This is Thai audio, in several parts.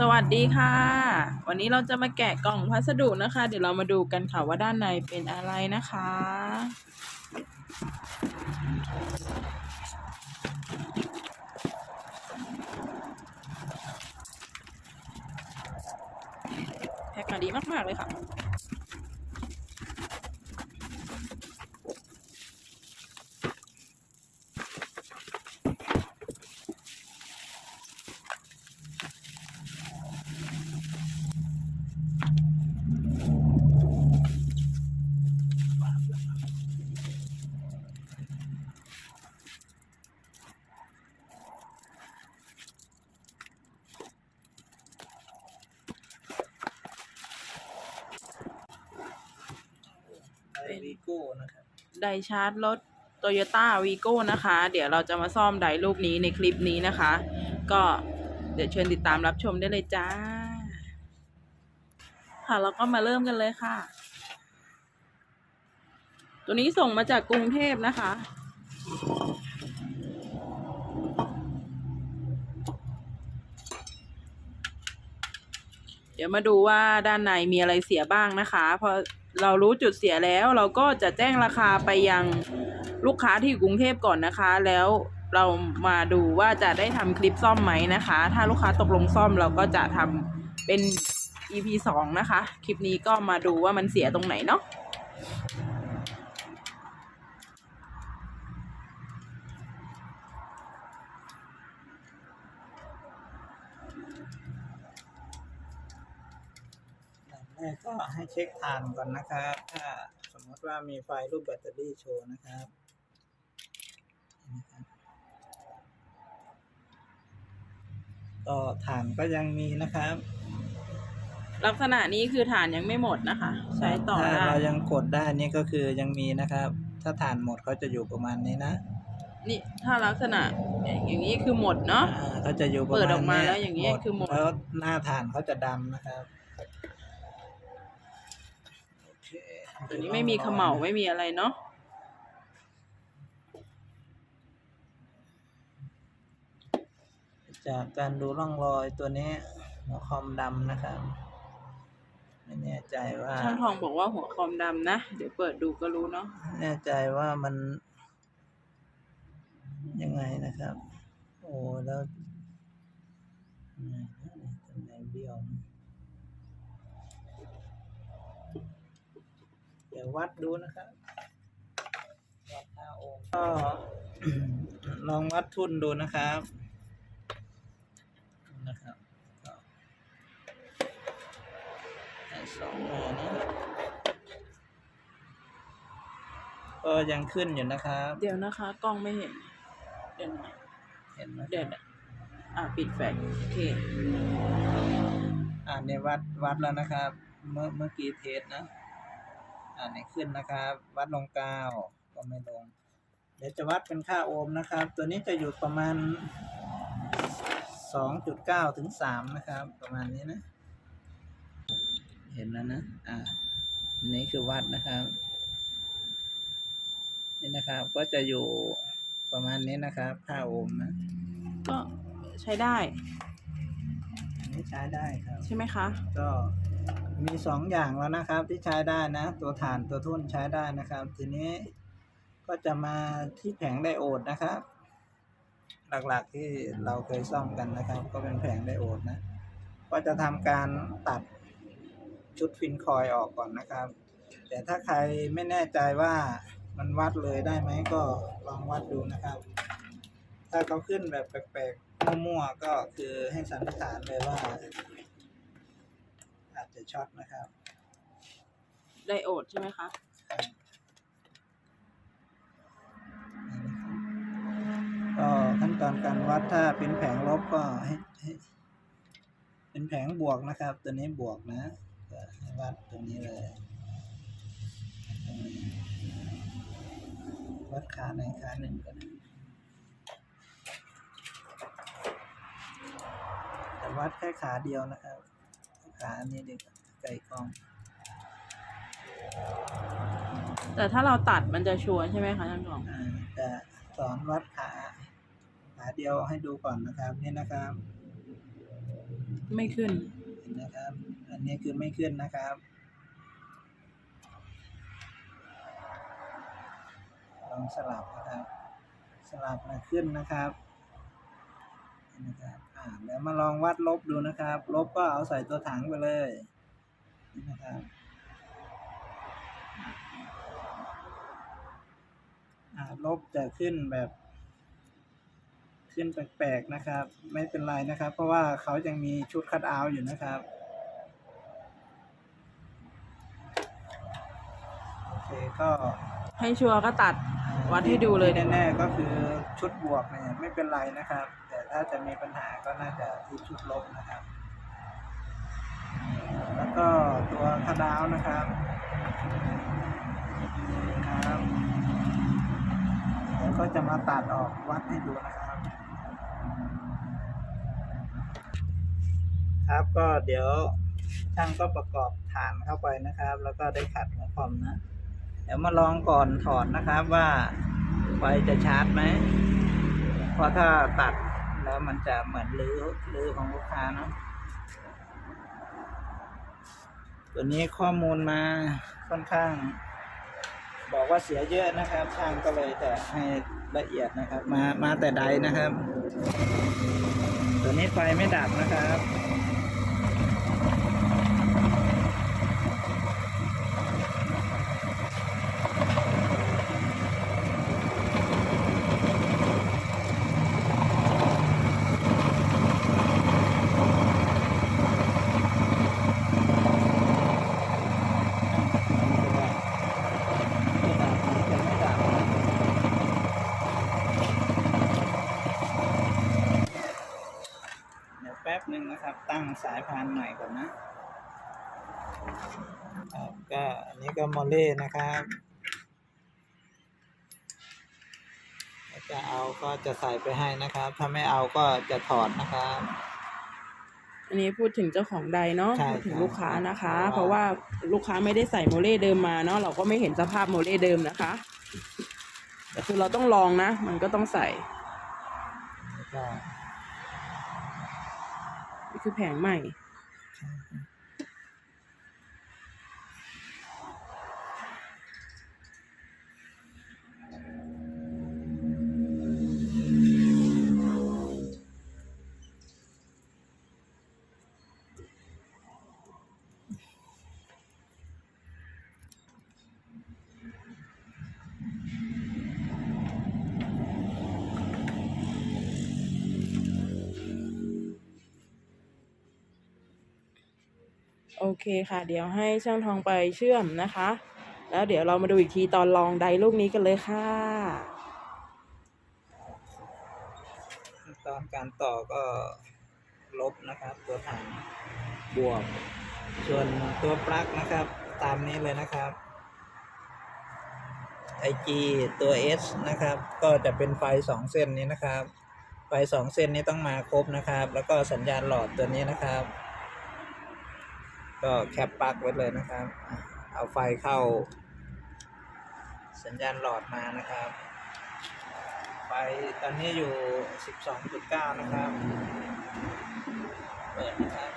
สวัสดีค่ะ วันนี้เราจะมาแกะกล่องพัสดุนะคะ เดี๋ยวเรามาดูกันค่ะว่าด้านในเป็นอะไรนะคะ แพ็คมาดีมาก ๆ เลยค่ะ ไอวีโก้นะครับ ไดชาร์จรถ Toyota v i g o นะคะ เดี๋ยวเราจะมาซ่อมไดรูปนี้ในคลิปนี้นะคะ ก็เดี๋ยวเชิญติดตามรับชมได้เลยจ้า ค่ะเราก็มาเริ่มกันเลยค่ะ ตัวนี้ส่งมาจากกรุงเทพนะคะเดี๋ยวมาดูว่าด้านในมีอะไรเสียบ้างนะคะ เพอ เรารู้จุดเสียแล้ว เราก็จะแจ้งราคาไปยังลูกค้าที่อยู่กรุงเทพก่อนนะคะ แล้วเรามาดูว่าจะได้ทำคลิปซ่อมไหมนะคะ ถ้าลูกค้าตกลงซ่อมเราก็จะทำเป็น EP สองนะคะ คลิปนี้ก็มาดูว่ามันเสียตรงไหนเนาะ อย่างแรกก็ ให้เช็คทานก่อนนะครับ ถ้าสมมติว่ามีไฟรูปแบตเตอรี่โชว์นะครับนะครับก็ฐานก็ยังมีนะครับ ลักษณะนี้คือฐานยังไม่หมดนะคะ ใช้ต่อถ้าได้เรายังกดได้นี่ก็คือยังมีนะครับ ถ้าฐานหมดเขาจะอยู่ประมาณนี้นะนี่ถ้าลักษณะอย่างนี้คือหมดเนาะอ่าเขาจะอยู่ประมาณเปิดออกมานี้แล้วอย่างนี้คือหมดแล้วหน้าฐานเขาจะดำนะครับโอเค ตัวนี้ไม่มีเขม่าไม่มีอะไรเนาะจากการดูร่องรอยตัวนี้หัวคอมดำนะครับ ไม่แน่ใจว่าช่างทองบอกว่าหัวคอมดำนะ เดี๋ยวเปิดดูก็รู้เนาะแน่ใจว่ามัน ยังไงนะครับ โอ้แล้วไหนนะตำแหน่งเบี้ยวนะเดี๋ ยววัดดูนะครับวัด5โอห์มก็ลองวัดทุนดูนะครับนะครับก็ให้สองมือนะก็ยังขึ้นอยู่นะครับ เดี๋ยวนะคะ กล้องไม่เห็น เดี๋ยวนะเห็นไหมเดี๋ยวนะอะปิดแฟลชโอเคอ่าเนี่ยวัดวัดแล้วนะครับ เมื่อเมื่อกี้เทสนะ อ่าเนี่ยขึ้นนะครับ วัดลงกาวก็ไม่ลง เดี๋ยวจะวัดเป็นค่าโอห์มนะครับ ตัวนี้จะอยู่ประมาณสองจุดเก้าถึงสามนะครับ ประมาณนี้นะ เห็นแล้วนะ อ่าอันนี้คือวัดนะครับ นี่นะครับก็จะอยู่ประมาณนี้นะครับค่าโอห์มนะ ก็ใช้ได้อันนี้ใช้ได้ครับ ใช่ไหมคะ ก็ มีสองอย่างแล้วนะครับที่ใช้ได้นะ ตัวฐานตัวทุ่นใช้ได้นะครับ ทีนี้ก็จะมาที่แผงไดโอดนะครับ หลักๆที่เราเคยซ่อมกันนะครับ ก็เป็นแผงไดโอดนะ ก็จะทำการตัดชุดฟินคอยออกก่อนนะครับ แต่ถ้าใครไม่แน่ใจว่ามันวัดเลยได้ไหมก็ลองวัดดูนะครับ ถ้าเขาขึ้นแบบแปลกๆมั่วๆก็คือให้สันนิษฐานเลยว่า จจะช็อตนะครับไดโอดใช่ไหมคะก็ขั้นตอนการวัดถ้าเป็นแผงลบก็ให้ให้เป็นแผงบวกนะครับ ตัวนี้บวกนะก็ให้วัดตรงนี้เลยตรงนี้วัดขาในขาหนึ่งก่อนแต่วัดแค่ขาเดียวนะครับขาอันนี้เด็กว่าไก่กล้อง แต่ถ้าเราตัดมันจะชัวร์ใช่ไหมคะช่างทองอ่าจะสอนวัดขาขาเดียวให้ดูก่อนนะครับนี่นะครับไม่ขึ้นนะครับ อันนี้คือไม่ขึ้นนะครับลองสลับนะครับ สลับมาขึ้นนะครับ นะครับอ่าเดี๋ยวมาลองวัดลบดูนะครับ ลบก็เอาใส่ตัวถังไปเลยนะครับลบจะขึ้นแบบ ขึ้นแปลกๆนะครับ ไม่เป็นไรนะครับ เพราะว่าเขายังมีชุดคัดเอาอยู่นะครับโอเคก็ให้ชัวร์ก็ตัด วัดให้ดูเลยแน่ๆก็คือชุดบวกเนี่ยไม่เป็นไรนะครับ แต่ถ้าจะมีปัญหาก็น่าจะที่ชุดลบนะครับ แล้วก็ตัวคาดาวนะครับครับเดี๋ยวก็จะมาตัดออกวัดให้ดูนะครับ ครับก็เดี๋ยวช่างก็ประกอบฐานเข้าไปนะครับ แล้วก็ได้ขัดหัวคอมนะ เดี๋ยวมาลองก่อนถอดนะครับว่าไฟจะชาร์จไหมเพราะถ้าตัดแล้วมันจะเหมือนรื้อรื้อของลูกค้าเนะตัวนี้ข้อมูลมาค่อนข้าง บอกว่าเสียเยอะนะครับช่างก็เลยจะให้ละเอียดนะครับ มามาแต่ใดนะครับ ตัวนี้ไฟไม่ดับนะครับ ไม่ดับจะไม่ดับเดี๋ยวแป๊บหนึ่งนะครับ ตั้งสายพานใหม่ก่อนนะครับก็อันนี้ก็โมอเล่นะครับถ้าจะเอาก็จะใส่ไปให้นะครับ ถ้าไม่เอาก็จะถอดนะครับ อันนี้พูดถึงเจ้าของใดเนาะใช่พูดถึงครับลูกค้านะคะเพเพราะราะว่าว่าลูกค้าไม่ได้ใส่โมเล่เดิมมาเนาะเราก็ไม่เห็นสภาพโมเล่เดิมนะคะแต่คือเราต้องลองนะ มันก็ต้องใส่แล้วก็นี่ คือแผงใหม่ โอเคค่ะ เดี๋ยวให้ช่างทองไปเชื่อมนะคะ แล้วเดี๋ยวเรามาดูอีกทีตอนลองไดลูกนี้กันเลยค่ะ ตอนการต่อก็ลบนะครับ ตัวถังบวก ส่วนตัวปลั๊กนะครับ ตามนี้เลยนะครับ IG ตัว S นะครับ ก็จะเป็นไฟสองเส้นนี้นะครับ ไฟสองเส้นนี้ต้องมาครบนะครับ แล้วก็สัญญาณหลอดตัวนี้นะครับ ก็แคปปลั๊กไว้เลยนะครับ เอาไฟเข้า สัญญาณหลอดมานะครับ ไฟตอนนี้อยู่ 12.9 นะครับ เปิดนะครับ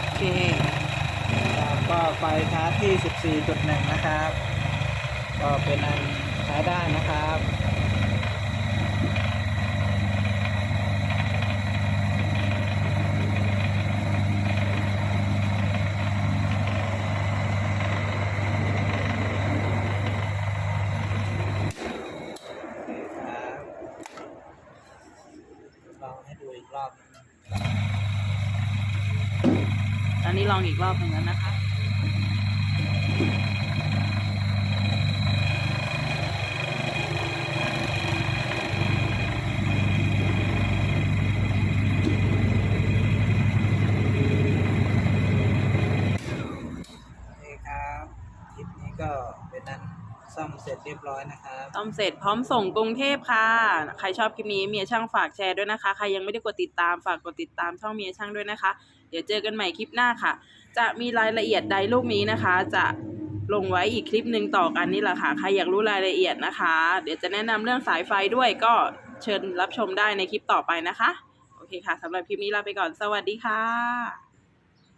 โอเคแล้วก็ไฟชาร์จที่ 14.1 นะครับ ก็เป็นอันใช้ได้นะครับ โอเคครับลองให้ดูอีกรอบหนึ่ง อันนี้ ลองอีกรอบหนึ่งแล้วนะคะ โอเคครับคลิปนี้ก็เป็นนั้นซ่อม เสร็จเรียบร้อยนะครับต้อมเสร็จพร้อมส่งกรุงเทพค่ะ ใครชอบคลิปนี้เมียช่างฝากแชร์ด้วยนะคะ ใครยังไม่ได้กดติดตามฝากกดติดตามช่องเมียช่างด้วยนะคะ เดี๋ยวเจอกันใหม่คลิปหน้าค่ะ จะมีรายละเอียดใดลูกนี้นะคะ จะลงไว้อีกคลิปหนึ่งต่อกันนี่แหละค่ะ ใครอยากรู้รายละเอียดนะคะ เดี๋ยวจะแนะนำเรื่องสายไฟด้วยก็เชิญรับชมได้ในคลิปต่อไปนะคะ โอเคค่ะสำหรับคลิปนี้ลาไปก่อน สวัสดีค่ะ